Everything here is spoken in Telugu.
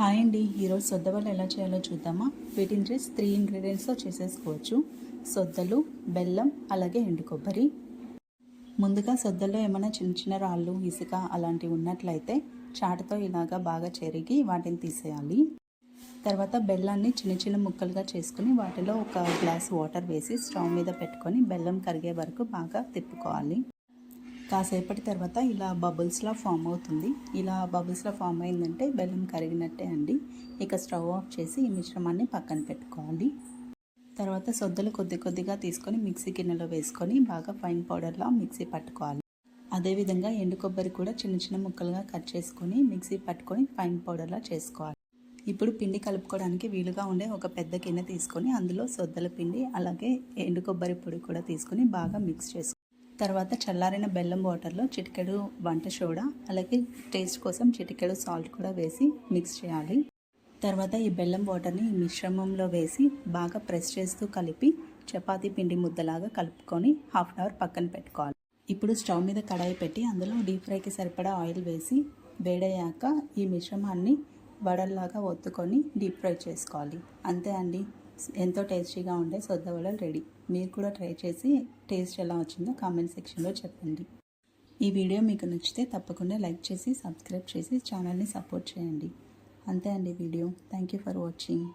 హాయ్ అండి. ఈరోజు సొద్ద వల్ల ఎలా చేయాలో చూద్దామా? వీటిని జస్ట్ త్రీ ఇంగ్రీడియంట్స్తో చేసేసుకోవచ్చు. సొద్దలు బెల్లం అలాగే ఎండు కొబ్బరి. ముందుగా సొద్దల్లో ఏమైనా చిన్న చిన్న రాళ్ళు ఇసుక అలాంటివి ఉన్నట్లయితే చాటుతో ఇలాగా బాగా చెరిగి వాటిని తీసేయాలి. తర్వాత బెల్లాన్ని చిన్న చిన్న ముక్కలుగా చేసుకుని వాటిలో ఒక గ్లాస్ వాటర్ వేసి స్టవ్ మీద పెట్టుకొని బెల్లం కరిగే వరకు బాగా తిప్పుకోవాలి. కాసేపటి తర్వాత ఇలా బబుల్స్లా ఫామ్ అవుతుంది. ఇలా బబుల్స్లా ఫామ్ అయిందంటే బెల్లం కరిగినట్టే అండి. ఇక స్టవ్ ఆఫ్ చేసి ఈ మిశ్రమాన్ని పక్కన పెట్టుకోవాలి. తర్వాత సొద్దలు కొద్ది కొద్దిగా తీసుకొని మిక్సీ గిన్నెలో వేసుకొని బాగా ఫైన్ పౌడర్లా మిక్సీ పట్టుకోవాలి. అదేవిధంగా ఎండు కొబ్బరి కూడా చిన్న చిన్న ముక్కలుగా కట్ చేసుకొని మిక్సీ పట్టుకొని ఫైన్ పౌడర్లా చేసుకోవాలి. ఇప్పుడు పిండి కలుపుకోవడానికి వీలుగా ఉండే ఒక పెద్ద గిన్నె తీసుకొని అందులో సొద్దల పిండి అలాగే ఎండు కొబ్బరి పొడి కూడా తీసుకొని బాగా మిక్స్ చేసుకోవాలి తర్వాత చల్లారిన బెల్లం వాటర్లో చిటికెడు వంట సోడా అలాగే టేస్ట్ కోసం చిటికెడు సాల్ట్ కూడా వేసి మిక్స్ చేయాలి. తర్వాత ఈ బెల్లం వాటర్ని ఈ మిశ్రమంలో వేసి బాగా ప్రెస్ చేస్తూ కలిపి చపాతీ పిండి ముద్దలాగా కలుపుకొని హాఫ్ అన్ అవర్ పక్కన పెట్టుకోవాలి. ఇప్పుడు స్టవ్ మీద కడాయి పెట్టి అందులో డీప్ ఫ్రైకి సరిపడా ఆయిల్ వేసి వేడయ్యాక ఈ మిశ్రమాన్ని వడల్లాగా ఒత్తుకొని డీప్ ఫ్రై చేసుకోవాలి. అంతే అండి. ఎంతో టేస్టీగా ఉండే సొద్ద వడలు రెడీ. మీరు కూడా ట్రై చేసి టేస్ట్ ఎలా వచ్చిందో కామెంట్ సెక్షన్లో చెప్పండి. ఈ వీడియో మీకు నచ్చితే తప్పకుండా లైక్ చేసి సబ్స్క్రైబ్ చేసి ఛానల్ని సపోర్ట్ చేయండి. అంతే అండి video. Thank you for watching.